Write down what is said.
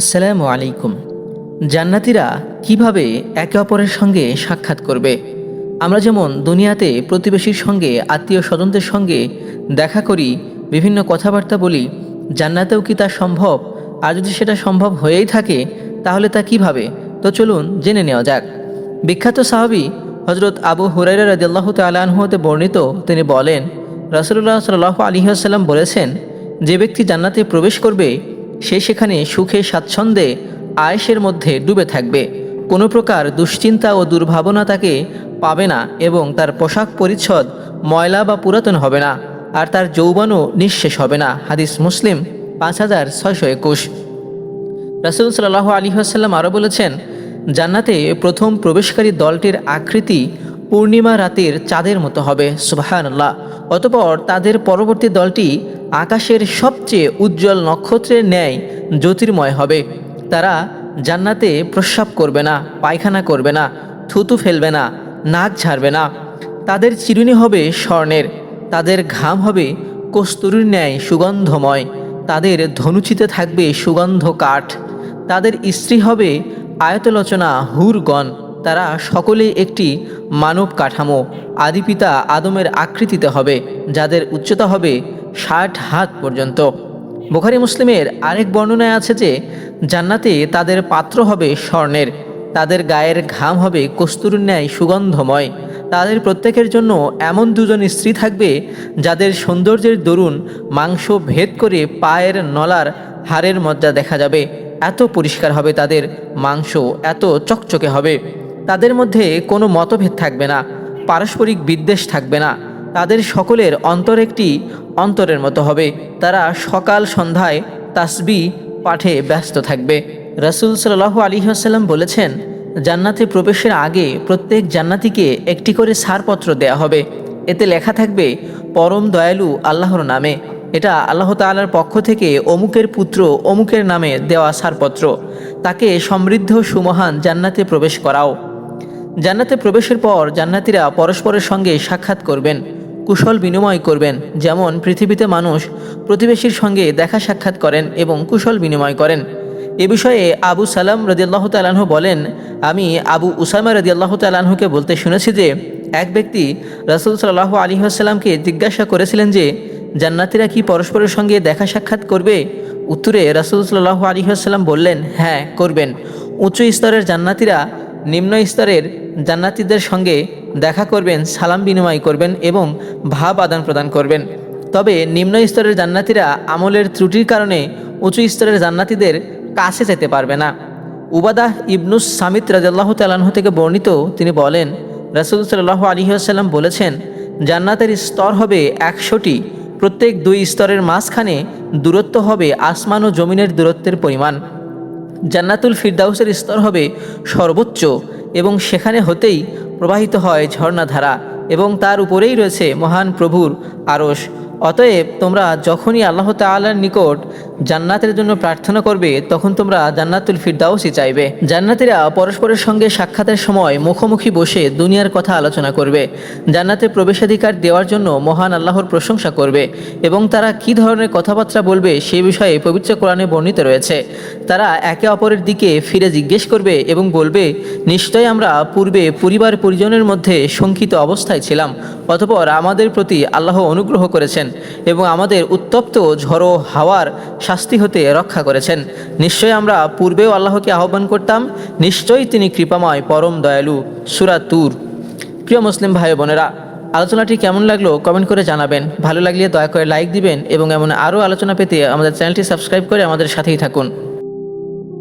আসসালামু আলাইকুম। জান্নাতিরা কীভাবে একে অপরের সঙ্গে সাক্ষাৎ করবে? আমরা যেমন দুনিয়াতে প্রতিবেশীর সঙ্গে, আত্মীয় স্বজনদের সঙ্গে দেখা করি, বিভিন্ন কথাবার্তা বলি, জান্নাতেও কি তা সম্ভব? আর যদি সেটা সম্ভব হয়েই থাকে, তাহলে তা কীভাবে? তো চলুন জেনে নেওয়া যাক। বিখ্যাত সাহাবি হজরত আবু হুরাইরা রাদিয়াল্লাহু তালাহতে বর্ণিত, তিনি বলেন রাসুল্লাহ সাল্লাহ আলহিহাসাল্লাম বলেছেন, যে ব্যক্তি জান্নাতে প্রবেশ করবে সে সেখানে সুখে স্বাচ্ছন্দ্যে আয়েসের মধ্যে ডুবে থাকবে। কোনো প্রকার দুশ্চিন্তা ও দুর্ভাবনা তাকে পাবে না এবং তার পোশাক পরিচ্ছদ ময়লা বা পুরাতন হবে না, আর তার যৌবনও নিঃশেষ হবে না। হাদিস মুসলিম, পাঁচ হাজার ছয়শো একুশ। রাসুল সাল্লাহ আলী আসাল্লাম আরও বলেছেন, জান্নাতে প্রথম প্রবেশকারী দলটির আকৃতি পূর্ণিমা রাতের চাঁদের মতো হবে সুবাহান্লাহ অতপর তাদের পরবর্তী দলটি আকাশের সবচেয়ে উজ্জ্বল নক্ষত্রের ন্যায় জ্যোতির্ময় হবে। তারা জান্নাতে প্রস্রাব করবে না, পায়খানা করবে না, থুতু ফেলবে না, নাক ঝাড়বে না। তাদের চিরুনি হবে স্বর্ণের, তাদের ঘাম হবে কস্তুরীর ন্যায় সুগন্ধময়। তাদের ধনুচিতে থাকবে সুগন্ধ কাঠ। তাদের স্ত্রী হবে আয়তলোচনা হুরগণ। তারা সকলেই একটি মানব কাঠামো। আদিপিতা আদমের আকৃতিতে হবে, যাদের উচ্চতা হবে ষাট হাত পর্যন্ত। বোখারি মুসলিমের আরেক বর্ণনায় আছে যে, জান্নাতে তাদের পাত্র হবে স্বর্ণের, তাদের গায়ের ঘাম হবে কস্তুরীর ন্যায় সুগন্ধময়। তাদের প্রত্যেকের জন্য এমন দুজন স্ত্রী থাকবে, যাদের সৌন্দর্যের দরুন মাংস ভেদ করে পায়ের নলার হাড়ের মজ্জা দেখা যাবে। এত পরিষ্কার হবে তাদের মাংস, এত চকচকে হবে। তাদের মধ্যে কোনো মতভেদ থাকবে না, পারস্পরিক বিদ্বেষ থাকবে না। তাদের সকলের অন্তর একটি অন্তরের মতো হবে। তারা সকাল সন্ধ্যায় তাসবি পাঠে ব্যস্ত থাকবে। রসুল সাল্লাহ আলী আসাল্লাম বলেছেন, জান্নাতে প্রবেশের আগে প্রত্যেক জান্নাতিকে একটি করে ছাড়পত্র দেয়া হবে। এতে লেখা থাকবে, পরম দয়ালু আল্লাহর নামে এটা আল্লাহ তালার পক্ষ থেকে অমুকের পুত্র অমুকের নামে দেওয়া ছাড়পত্র তাকে সমৃদ্ধ সুমহান জান্নাতে প্রবেশ করাও। জান্নাতে প্রবেশের পর জান্নাতিরা পরস্পরের সঙ্গে সাক্ষাৎ করবেন। কুশল বিনিময় করবেন। যেমন পৃথিবীতে মানুষ প্রতিবেশীর সঙ্গে দেখা সাক্ষাৎ করেন এবং কুশল বিনিময় করেন। এ বিষয়ে আবু সালাম রদিয়াল্লাহ তালাহ বলেন, আমি আবু উসামা রদিয়াল্লাহ তালাহুকে বলতে শুনেছি যে, এক ব্যক্তি রাসুল সাল্লাহ আলী আসাল্লামকে জিজ্ঞাসা করেছিলেন যে, জান্নাতিরা কি পরস্পরের সঙ্গে দেখা সাক্ষাৎ করবে? উত্তরে রাসুল সাল্লাহ আলী আসাল্লাম বললেন হ্যাঁ করবেন। উচ্চ স্তরের জান্নাতিরা নিম্ন স্তরের জান্নাতিদের সঙ্গে দেখা করবেন, সালাম বিনিময় করবেন এবং ভাব আদান প্রদান করবেন। তবে নিম্ন স্তরের জান্নাতিরা আমলের ত্রুটির কারণে উঁচু স্তরের জান্নাতিদের কাছে যেতে পারবে না। উবাদাহ ইবনুস সামিত রাজাল্লাহ তালাহ থেকে বর্ণিত তিনি বলেন, রাসুল সাল্লাহ আলহিহাসাল্লাম বলেছেন, জান্নাতের স্তর হবে একশোটি, প্রত্যেক দুই স্তরের মাঝখানে দূরত্ব হবে আসমান ও জমিনের দূরত্বের পরিমাণ। জান্নাতুল ফিরদাউসের স্তর হবে সর্বোচ্চ এবং সেখানে হতেই প্রবাহিত হয় ঝর্ণাধারা এবং তার উপরেই রয়েছে মহান প্রভুর আরস অতএব তোমরা যখনই আল্লাহ তাআলার নিকট জান্নাতের জন্য প্রার্থনা করবে, তখন তোমরা জান্নাতুল ফিরদাউসই চাইবে। জান্নাতিরা পরস্পরের সঙ্গে সাক্ষাতের সময় মুখোমুখি বসে দুনিয়ার কথা আলোচনা করবে। জান্নাতে প্রবেশাধিকার দেওয়ার জন্য মহান আল্লাহর প্রশংসা করবে এবং তারা কি ধরনের কথাবার্তা বলবে সে বিষয়ে পবিত্র কোরআনে বর্ণিত রয়েছে। তারা একে অপরের দিকে ফিরে জিজ্ঞেস করবে এবং বলবে নিশ্চয় আমরা পূর্বে পরিবার পরিজনের মধ্যে শঙ্কিত অবস্থায় ছিলাম, অতপর আমাদের প্রতি আল্লাহ অনুগ্রহ করেছেন। এবং আমাদের উত্তপ্ত ঝড়ো হাওয়ার শাস্তি হতে রক্ষা করেছেন। নিশ্চয় আমরা পূর্বেও আল্লাহকে আহ্বান করতাম, নিশ্চয়ই তিনি কৃপাময়, পরম দয়ালু, সুরা তুর। প্রিয় মুসলিম ভাই বোনেরা, আলোচনাটি কেমন লাগল কমেন্ট করে জানাবেন। ভালো লাগলে দয়া করে লাইক দিবেন এবং এমন আরও আলোচনা পেতে আমাদের চ্যানেলটি সাবস্ক্রাইব করে আমাদের সাথেই থাকুন।